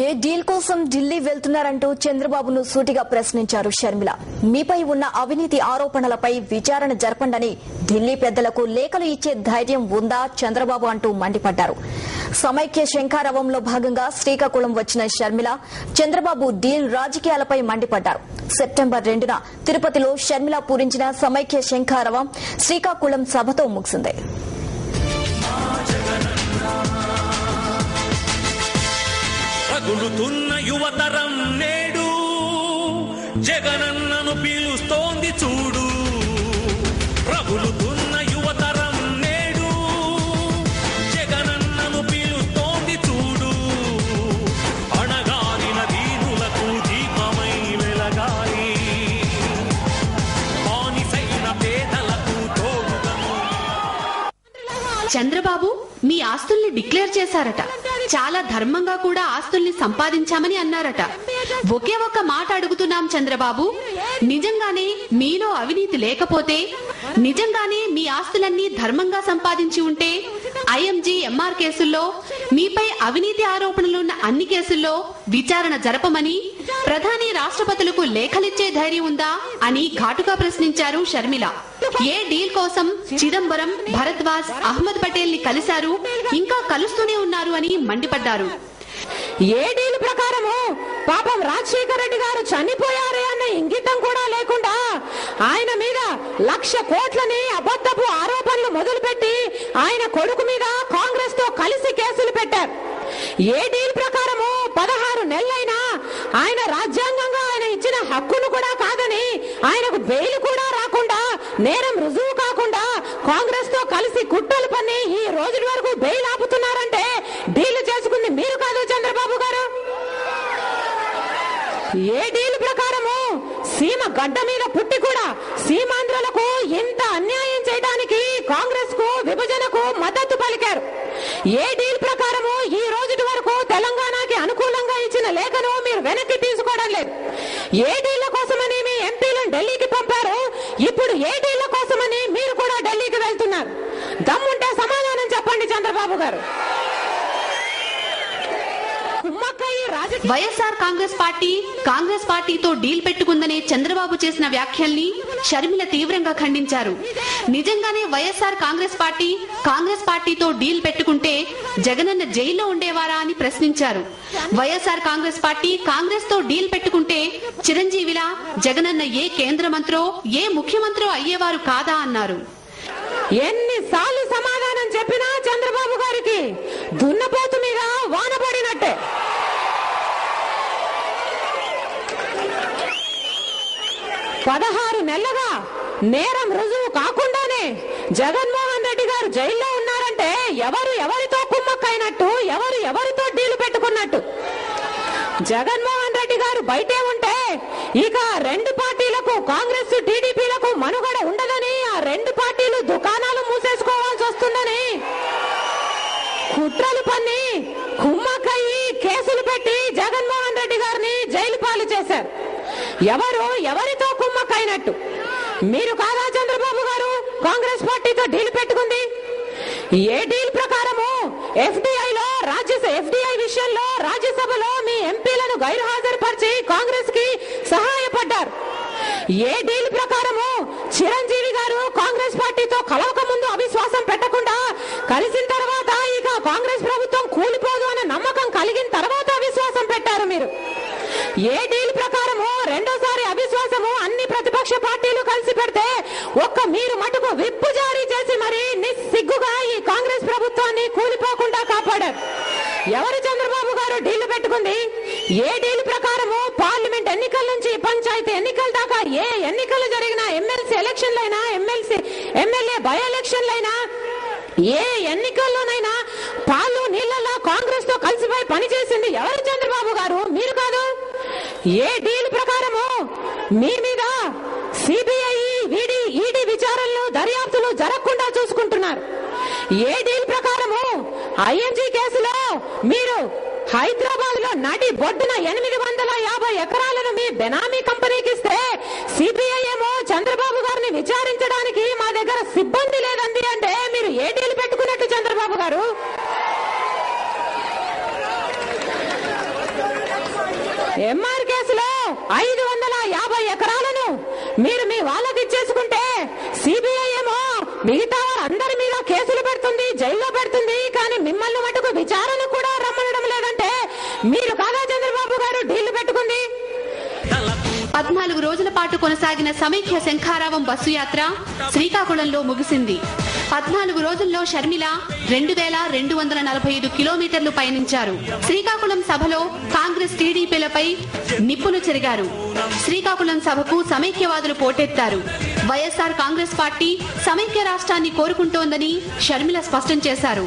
ఏ deal కోసం ఢిల్లీ వెళ్తున్నారంటూ చంద్రబాబును సూటిగా ప్రశ్నించారు షర్మిల. మీపై ఉన్న అవినీతి ఆరోపణలపై విచారణ జరపండని ఢిల్లీ పెద్దలకు లేఖలు ఇచ్చే ధైర్యం ఉందా చంద్రబాబు అంటూ మండిపడ్డారు. సమైక్య శంఖారవంలో భాగంగా శ్రీకాకుళం వచ్చిన షర్మిల చంద్రబాబు డీల్ రాజకీయాలపై మండిపడ్డారు. సెప్టెంబర్ రెండున తిరుపతిలో షర్మిల పూరించిన సమైక్య శంఖారవం శ్రీకాకుళం సభతో ముగిసింది. కదులుతున్న యువతరం నేడు జగనన్నను పిలుస్తోంది చూడు. రగులుతున్న యువతరం నేడు జగనన్నను పిలుస్తోంది చూడు. అణగారిన దీనులకు దీపమై వెలగాలి. బానిసైన పేదలకు చంద్రబాబు మీ ఆస్తుల్ని డిక్లేర్ చేశారట. చాలా ధర్మంగా కూడా ఆస్తుల్ని సంపాదించామని అన్నారట. ఒకే ఒక్క మాట అడుగుతున్నాం చంద్రబాబు. నిజంగానే మీలో అవినీతి లేకపోతే నిజంగానే మీ ఆస్తులన్నీ ధర్మంగా సంపాదించి ఉంటే ఐఎంజీ ఎంఆర్ కేసుల్లో మీపై అవినీతి ఆరోపణలున్న అన్ని కేసుల్లో విచారణ జరపమని ప్రధాని రాష్ట్రపతులకు లేఖలిచ్చే ధైర్యం ఉందా అని ఘాటుగా ప్రశ్నించారు షర్మిల. ఏ డీల్ కోసం చిదంబరం భరద్వాజ్ అహ్మద్ పటేల్ని కలిశారు ఇంకా కలుస్తూనే ఉన్నారు అని మండిపడ్డారు. ఏ డీల్ ప్రకారము పాపం రాజశేఖర రెడ్డి గారు చనిపోయారే అన్న ఇంగితం కూడా లేకుండా ఆయన మీద లక్ష కోట్లని అబద్ధపు ఆరోపణలు మొదలుపెట్టి ఆయన కొడుకు మీద కాంగ్రెస్తో కలిసి కేసులు పెట్టారు. ఏ డీల్ ప్రకారము పదహారు నెలలైనా ఆయన రాజ్యాంగంగా ఆయన ఇచ్చిన హక్కును కూడా కాదని ఆయనకు బెయిల్ కూడా రాకుండా నేరం రుజువు కాకుండా కాంగ్రెస్తో కలిసి కుట్రలు పని ఈ రోజు వరకు బెయిల్ ఆపుతున్నారంటే డీల్ చేసుకుంది మీరు కాదు చంద్రబాబు గారు. ఏ డీల్ ప్రకారము సీమ గడ్డ మీద పుట్టి కూడా సీమాంధ్రులకు ఇంత అన్యాయం చేయడానికి కాంగ్రెస్కు విభజనకు మద్దతు పలికారు. ఏ డీల్ ప్రకారము ఈ రోజు వరకు తెలంగాణకి అనుకూలంగా ఇచ్చిన లేఖను మీరు వెనక్కి తీసుకోవడం లేదు ఏ డీల కోసమని మీ ఎంపీలను ఢిల్లీకి పంపారు. ఇప్పుడు ఏ డీల కోసమని మీరు కూడా ఢిల్లీకి వెళ్తున్నారు. దమ్ముంటే సమాధానం చెప్పండి చంద్రబాబు గారు. వైఎస్ఆర్ కాంగ్రెస్ పార్టీ కాంగ్రెస్ పార్టీతో డీల్ పెట్టుకుందనే చంద్రబాబు చేసిన వ్యాఖ్యల్ని షర్మిల తీవ్రంగా ఖండించారు. నిజంగానే వైఎస్ఆర్ కాంగ్రెస్ పార్టీ కాంగ్రెస్ పార్టీతో డీల్ పెట్టుకుంటే జగనన్న జైల్లో ఉండేవారా అని ప్రశ్నించారు. వైఎస్ఆర్ కాంగ్రెస్ పార్టీ కాంగ్రెస్తో డీల్ పెట్టుకుంటే చిరంజీవిలా జగనన్న ఏ కేంద్ర మంత్రో ఏ ముఖ్యమంత్రో అయ్యేవారు కాదా అన్నారు. ఎన్నిసార్లు సమాధానం చెప్పినా చంద్రబాబు గారికి దున్నపో పదహారు నెలలుగా నేరం రుజువు కాకుండానే జగన్మోహన్ రెడ్డి గారు జైల్లో ఉన్నారంటే ఎవరు ఎవరితో కుమ్మక్కైనట్టు ఎవరు ఎవరితో డీలు పెట్టుకున్నట్టు? జగన్మోహన్ రెడ్డి గారు బయటే ఉంటే ఇక రెండు పార్టీలకు కాంగ్రెస్ టీడీపీలకు మనుగడ ఉండదని ఆ రెండు పార్టీలు దుకాణాలు మూసేసుకోవాల్సి వస్తుందని కుట్రలు పన్ని కుమ్మక్కయ్యి కేసులు పెట్టి జగన్మోహన్ రెడ్డి గారిని జైలు పాలు చేశారు. ఎవరు ఎవరితో కుమ్మక్కైనట్టు. మీరు కాదా చంద్రబాబు గారు? కాంగ్రెస్ పార్టీతో డీల్ పెట్టుకుంది? ఏ డీల్ ప్రకారము ఎఫ్డిఐలో రాజ్యసభ ఎఫ్డిఐ విషయంలో రాజ్యసభలో మీ ఎంపీలను గైర్హాజరుపరిచి కాంగ్రెస్కి సహాయపడ్డారు. ఏ డీల్ ప్రకారము చిరంజీవి గారు కాంగ్రెస్ పార్టీతో కలవక ముందు అవిశ్వాసం పెట్టకుండా కలిసిన తర్వాత ఇక కాంగ్రెస్ ప్రభుత్వం కూలిపోదు అనే నమ్మకం కలిగిన తర్వాత అవిశ్వాసం పెట్టారు మీరు. ఏ డీల్ ప్రతిపక్ష పార్టీలు కలిసి పెడితే ఒక్క మీరు మటుకు విప్పు జారీ చేసి మరి నిస్సిగ్గుగా ఈ కాంగ్రెస్ ప్రభుత్వాన్ని కూలిపోకుండా కాపాడారు. ఎవరు చంద్రబాబు గారు డీల్ పెట్టుకుంది? ఏ డీల్ ప్రకారము పార్లమెంట్ ఎన్నికల నుంచి పంచాయతీ ఎన్నికల దాకా ఏ ఎన్నికలు జరిగినా ఎమ్మెల్సీ ఎలక్షన్లైనా ఎమ్మెల్సీ ఎమ్మెల్యే బై ఎలక్షన్లైనా ఏ ఎన్నికల్లోనైనా పాలు నీళ్ళలో కాంగ్రెస్తో కలిసిపోయి పనిచేసింది ఎవరు చంద్రబాబు గారు? మీరు కాదు. ఏ డీల్ ప్రకారము మీ మీద సిబిఐ ఈడీ ఈడీ విచారణలు దర్యాప్తులు జరగకుండా చూసుకుంటున్నారు. ఏ డీల్ ప్రకారము ఐఎన్జీ కేసులో మీరు హైదరాబాద్లో నడి బొడ్డున ఎనిమిది వందల యాభై ఎకరాలను మీ బెనామీ కంపెనీకి ఇస్తే సిబిఐ ఏమో చంద్రబాబు గారిని విచారించడానికి మా దగ్గర సిబ్బంది లేదండి అంటే మీరు ఏ డీల్ పెట్టుకున్నట్టు చంద్రబాబు గారు? ఎంఆర్ కేసులో ఐదు వందల యాభై ఎకరాలను మీరు మీ వాళ్ళకి ఇచ్చేసుకుంటే సిబిఐ ఏమో మిగతా అందరి మీద కేసులు పెడుతుంది జైల్లో పెడుతుంది కానీ మిమ్మల్ని మటుకు విచారణ కూడా రమ్మనడం లేదంటే మీరు కాదా చంద్రబాబు గారు ఢీళ్ళు పెట్టుకుంది? పద్నాలుగు రోజుల పాటు కొనసాగిన సమైక్య శంఖారావం బస్సు యాత్ర శ్రీకాకుళంలో ముగిసింది. పద్నాలుగు రోజుల్లో షర్మిల రెండు వేల రెండు వందల నలభై ఐదు కిలోమీటర్లు పయనించారు. శ్రీకాకుళం సభలో కాంగ్రెస్ టీడీపీలపై నిప్పులు చెరిగారు. శ్రీకాకుళం సభకు సమైక్యవాదులు పోటెత్తారు. వైఎస్ఆర్ కాంగ్రెస్ పార్టీ సమైక్య రాష్ట్రాన్ని కోరుకుంటోందని షర్మిల స్పష్టం చేశారు.